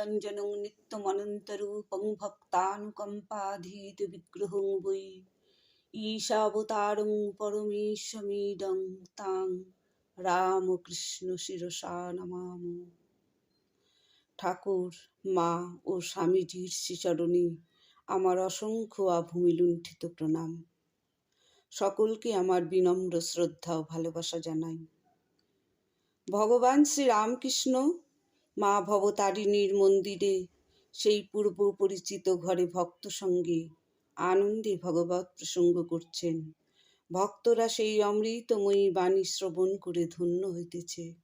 নিরঞ্জনং নিত্যমনন্তরূপং ভক্তানুকম্পাধীত বিগ্রহং বৈ ঈশাবতারং পরমেশ্বমীডং তাং রামকৃষ্ণ শিরসা নমাম ঠাকুর মা ও স্বামীজির শ্রীচরণে আমার অসংখ্য আভূমি লুণ্ঠিত প্রণাম। সকলকে আমার বিনম্র শ্রদ্ধা ও ভালোবাসা জানাই। ভগবান শ্রী রামকৃষ্ণ মা ভবতারিণীর মন্দিরে, সেই পূর্ব পরিচিত ঘরে ভক্ত সঙ্গে আনন্দে ভগবত প্রসঙ্গ করছেন। ভক্তরা সেই অমৃতময়ী বাণী শ্রবণ করে ধন্য হইতেছে।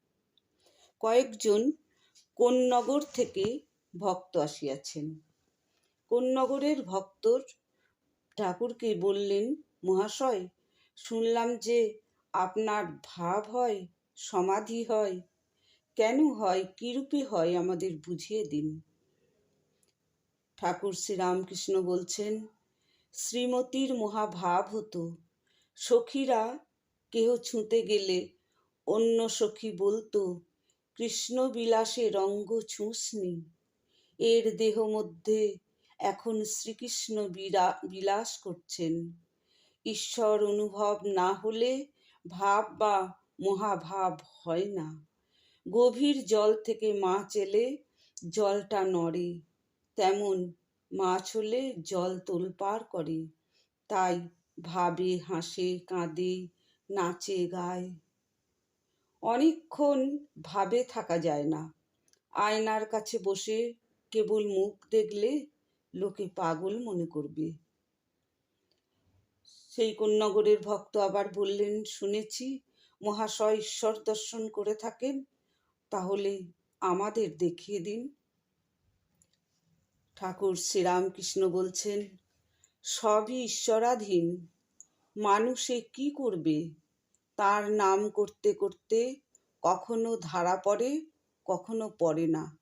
কয়েকজন কোন নগর থেকে ভক্ত আসিয়াছেন। কোন নগরের ভক্তর ঠাকুরকে বললেন, মহাশয়, শুনলাম যে আপনার ভাব হয়, সমাধি হয় কেন হয় কিরূপে হয় আমাদের বুঝিয়ে দিন। ঠাকুর শ্রীরামকৃষ্ণ বলছেন, শ্রীমতীর মহাভাব হতো। সখীরা কেহ ছুঁতে গেলে অন্য সখী বলতো কৃষ্ণ বিলাসে রঙ্গ ছুঁসনি এর দেহ মধ্যে এখন শ্রীকৃষ্ণ বিলাস করছেন। ঈশ্বর অনুভব না হলে ভাব বা মহাভাব হয় না। গভীর জল থেকে মাছ এলে জলটা নড়ে। তেমন মাছ হলে জল তোলপাড় করে। তাই ভাবে, হাসে, কাঁদে, নাচে, গায়। অনেকক্ষণ ভাবে থাকা যায় না। আয়নার কাছে বসে কেবল মুখ দেখলে লোকে পাগল মনে করবে। সেই কন্যাগরের ভক্ত আবার বললেন, শুনেছি মহাশয় ঈশ্বর দর্শন করে থাকেন। তাহলে আমাদের দেখিয়ে দিন। ঠাকুর শ্রীরামকৃষ্ণ বলছেন, সবই ঈশ্বরাধীন। মানুষে কি করবে? তার নাম করতে করতে কখনো ধারা পড়ে, কখনো পড়ে না।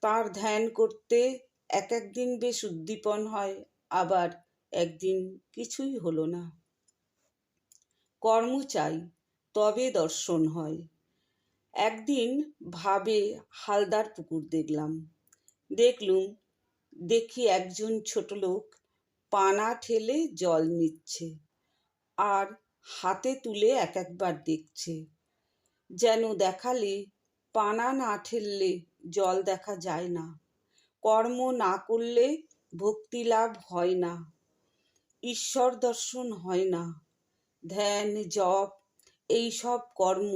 তার ধ্যান করতে এক একদিন বেশ উদ্দীপন হয়, আবার একদিন কিছুই হলো না। কর্ম চাই, তবে দর্শন হয়। একদিন ভাবে হালদার পুকুর দেখলাম। দেখলুম, দেখি একজন ছোট লোক পানা ঠেলে জল নিচ্ছে আর হাতে তুলে এক একবার দেখছে। যেন দেখালে পানা না ঠেললে জল দেখা যায় না, কর্ম না করলে ভক্তি লাভ হয় না, ঈশ্বর দর্শন হয় না, ধ্যান, জপ, এইসব কর্ম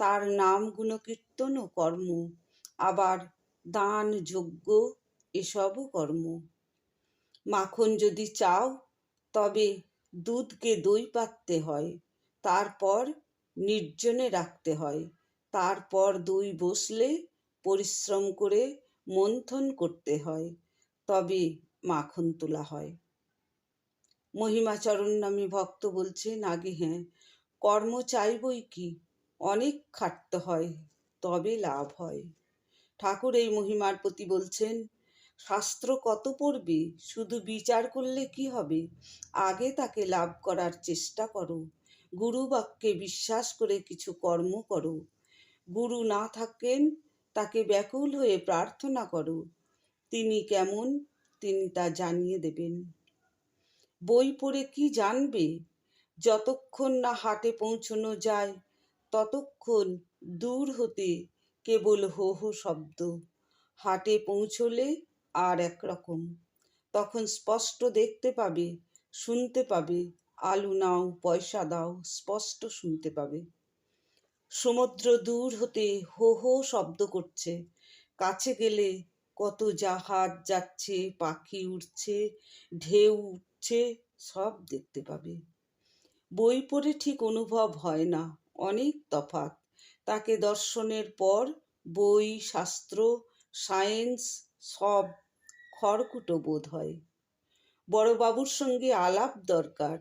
তার নাম গুণকীর্তনও কর্ম। আবার দান, যজ্ঞ এসবও কর্ম। মাখন যদি চাও, তবে দুধকে দই পাততে হয়। তারপর নির্জনে রাখতে হয়। তারপর দই বসলে পরিশ্রম করে মন্থন করতে হয়। তবে মাখন তোলা হয়। মহিমাচরণ নামে ভক্ত বলছেন, আগে হ্যাঁ কর্ম চাইবই কি? অনেক খাটতে হয়, তবে লাভ হয়। ঠাকুর এই মহিমার প্রতি বলছেন, শাস্ত্র কত পড়বে? শুধু বিচার করলে কি হবে? আগে তাকে লাভ করার চেষ্টা করো। গুরু বাক্যে বিশ্বাস করে কিছু কর্ম করো। গুরু না থাকেন, তাকে ব্যাকুল হয়ে প্রার্থনা করো। তিনি কেমন? তিনি তা জানিয়ে দেবেন। বই পড়ে কি জানবে? যতক্ষণ না হাটে পৌঁছনো যায় ততক্ষণ দূর হতে কেবল হো হো শব্দ। হাটে পৌঁছলে আর একরকম। তখন স্পষ্ট দেখতে পাবে, শুনতে পাবে, আলু নাও, পয়সা দাও, স্পষ্ট শুনতে পাবে। সমুদ্র দূর হতে হো হো শব্দ করছে। কাছে গেলে কত জাহাজ যাচ্ছে, পাখি উঠছে ঢেউ উঠছে, সব দেখতে পাবে। বই পড়ে ঠিক অনুভব হয় না। অনেক তফাৎ। তাকে দর্শনের পর বই, শাস্ত্র, সায়েন্স সব খড়কুটো বোধ হয়। বড়বাবুর সঙ্গে আলাপ দরকার।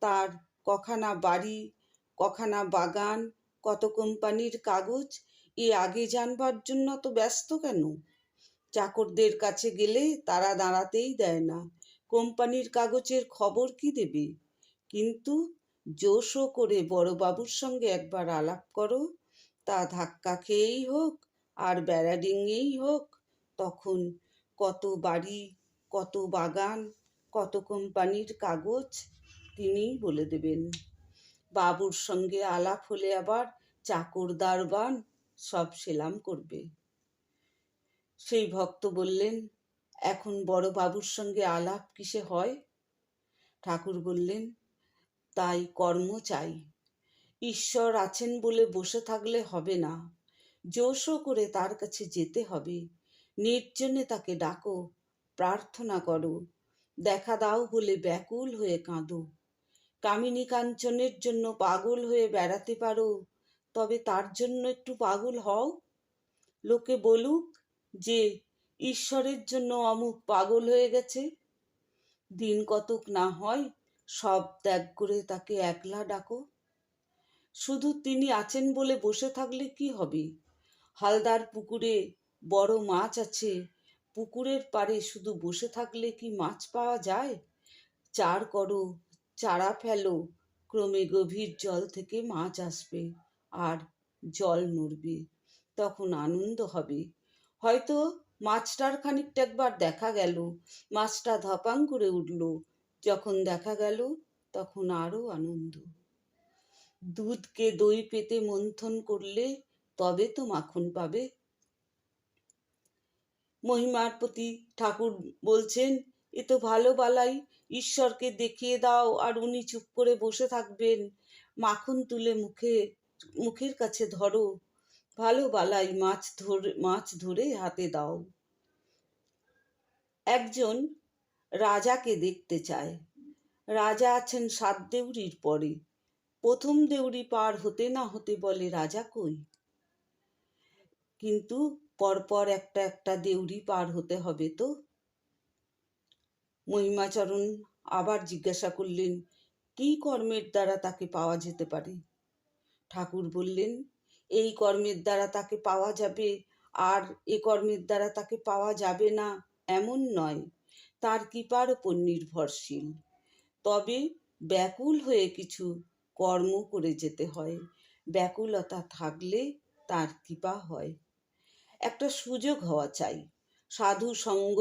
তার কখানা বাড়ি, কখানা বাগান, কত কোম্পানির কাগজ, এ আগে জানবার জন্য তো ব্যস্ত কেন? চাকরদের কাছে গেলে তারা দাঁড়াতেই দেয় না। কোম্পানির কাগজের খবর কি দেবে? কিন্তু জোশও করে বড়বাবুর সঙ্গে একবার আলাপ করো। তা ধাক্কা খেয়েই হোক আর বেড়াডিঙেই হোক, তখন কত বাড়ি, কত বাগান, কত কোম্পানির কাগজ তিনিই বলে দেবেন। বাবুর সঙ্গে আলাপ হলে আবার চাকর দারবান সব সেলাম করবে। সেই ভক্ত বললেন, এখন বড় বাবুর সঙ্গে আলাপ কিসে হয়? ঠাকুর বললেন তাই কর্ম চাই। ঈশ্বর আছেন বলে বসে থাকলে হবে না। জোশো করে তার কাছে যেতে হবে। নির্জনে তাকে ডাকো, প্রার্থনা করো। দেখা দাও বলে ব্যাকুল হয়ে কাঁদো। কামিনী কাঞ্চনের জন্য পাগল হয়ে বেড়াতে পারো, তবে তার জন্য একটু পাগল হও। লোকে বলুক যে, ঈশ্বরের জন্য অমুক পাগল হয়ে গেছে। দিন কতক না হয় সব ত্যাগ করে তাকে একলা ডাকো। শুধু তিনি আছেন বলে বসে থাকলে কি হবে? হালদার পুকুরে বড় মাছ আছে। পুকুরের পাড়ে শুধু বসে থাকলে কি মাছ পাওয়া যায়? চার করো, চারা ফেলো, ক্রমে গভীর জল থেকে মাছ আসবে আর জল নড়বে, তখন আনন্দ হবে। হয়তো মাছটার খানিকটা একবার দেখা গেল, মাছটা ধপাং করে উঠল যখন দেখা গেল, তখন আরও আনন্দ। দুধকে দই পেতে মন্থন করলে তবে তো মাখন পাবে। মহিমার প্রতি ঠাকুর বলছেন, এ তো ভালো বালাই, ঈশ্বরকে দেখিয়ে দাও আর উনি চুপ করে বসে থাকবেন। মাখন তুলে মুখে, মুখের কাছে ধরো। ভালো বালাই, মাছ ধরে মাছ ধরে হাতে দাও। একজন রাজাকে দেখতে চায়। রাজা আছেন সাত দেউরির পরে। প্রথম দেউরি পার হতে না হতে বলে, রাজা কই? কিন্তু পরপর একটা একটা দেউরি পার হতে হবে তো? মহিমাচরণ আবার জিজ্ঞাসা করলেন, কি কর্মের দ্বারা তাকে পাওয়া যেতে পারে? ঠাকুর বললেন, এই কর্মের দ্বারা তাকে পাওয়া যাবে, আর এ কর্মের দ্বারা তাকে পাওয়া যাবে না, এমন নয়। তার কৃপার ওপর নির্ভরশীল। তবে ব্যাকুল হয়ে কিছু কর্ম করে যেতে হয়। ব্যাকুলতা থাকলে তার কৃপা হয়। একটা সুযোগ হওয়া চাই। সাধু, সঙ্গ,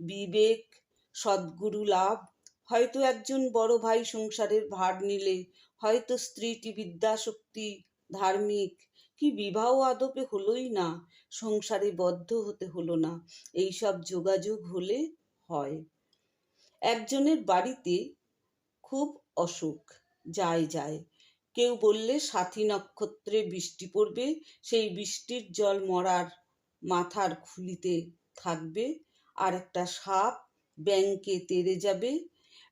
বিবেক, সদ্গুরু লাভ। হয়তো একজন বড় ভাই সংসারের ভার নিলে, হয়তো স্ত্রীটি বিদ্যাশক্তি, ধার্মিক। কি বিবাহ আদপে হলোই না, সংসারে বদ্ধ হতে হলো না। এইসব যোগাযোগ হলে হয়। একজনের বাড়িতে খুব অসুখ, যায় যায়। কেউ বললে, সাথী নক্ষত্রে বৃষ্টি পড়বে, সেই বৃষ্টির জল মরার মাথার খুলিতে থাকবে, আর একটা সাপ ব্যাংকে তেড়ে যাবে।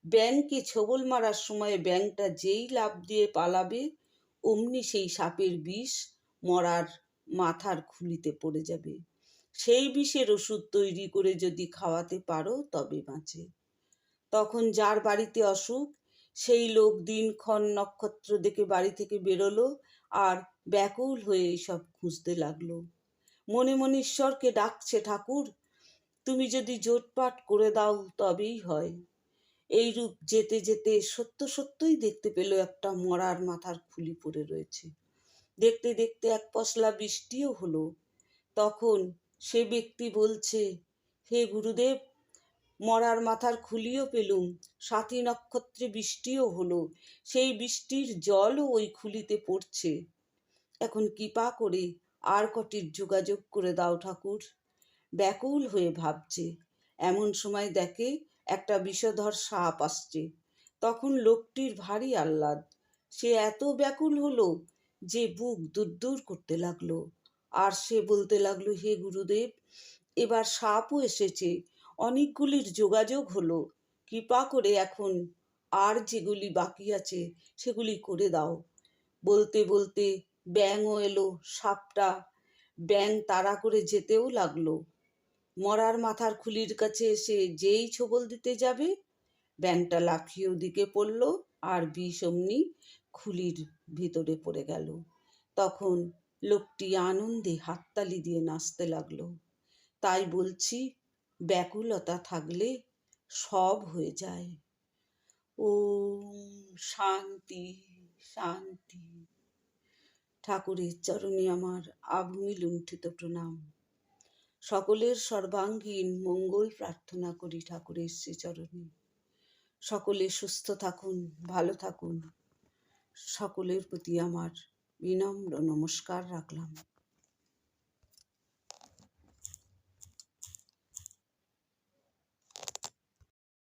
ব্যাংকে ছবল মারার সময় ব্যাংকটা যেই লাভ দিয়ে পালাবে, অমনি সেই সাপের বিষ মরার মাথার খুলিতে পড়ে যাবে। সেই বিষের ওষুধ তৈরি করে যদি খাওয়াতে পারো, তবে বাঁচে। তখন যার বাড়িতে অসুখ, সেই লোক দিনক্ষণ নক্ষত্র দেখে বাড়ি থেকে বেরোলো আর ব্যাকুল হয়ে সব খুঁজতে লাগল। মনে মনে ঈশ্বরকে ডাকছে, ঠাকুর, তুমি যদি জোটপাট করে দাও, তবেই হয়। এইরূপ যেতে যেতে সত্য সত্যই দেখতে পেল একটা মরার মাথার খুলি পড়ে রয়েছে। দেখতে দেখতে এক পশলা বৃষ্টিও হলো। তখন সে ব্যক্তি বলছে, হে গুরুদেব, মরার মাথার খুলিও পেলুম, সাথী নক্ষত্রে বৃষ্টিও হলো, সেই বৃষ্টির জলও ওই খুলিতে পড়ছে। এখন কৃপা করে আর কটির যোগাযোগ করে দাও ঠাকুর। ব্যাকুল হয়ে ভাবছে, এমন সময় দেখে একটা বিষধর সাপ আসছে। তখন লোকটির ভারী আহ্লাদ, সে এত ব্যাকুল হলো যে বুক দূর করতে লাগল। আর সে বলতে লাগল, হে গুরুদেব, এবার সাপও এসেছে। অনেকগুলির যোগাযোগ হলো। কৃপা করে এখন আর যেগুলি বাকি আছে, সেগুলি করে দাও। বলতে বলতে ব্যাঙও এলো, সাপটা ব্যাং তাড়া করে যেতেও লাগল। মরার মাথার খুলির কাছে এসে, যেই ছোবল দিতে যাবে? ব্যাংটা লাফিয়ে ওদিকে পড়ল আর বিষ অমনি খুলির ভিতরে পড়ে গেল। তখন লোকটি আনন্দে হাততালি দিয়ে নাচতে লাগল। তাই বলছি, ব্যাকুলতা থাকলে সব হয়ে যায়। ও শান্তি শান্তি। ঠাকুরের চরণে আমার আভূমি লুণ্ঠিত প্রণাম। সকলের সর্বাঙ্গীন মঙ্গল প্রার্থনা করি ঠাকুরের শ্রীচরণে। সকলে সুস্থ থাকুন, ভালো থাকুন। সকলের প্রতি আমার বিনম্র নমস্কার রাখলাম।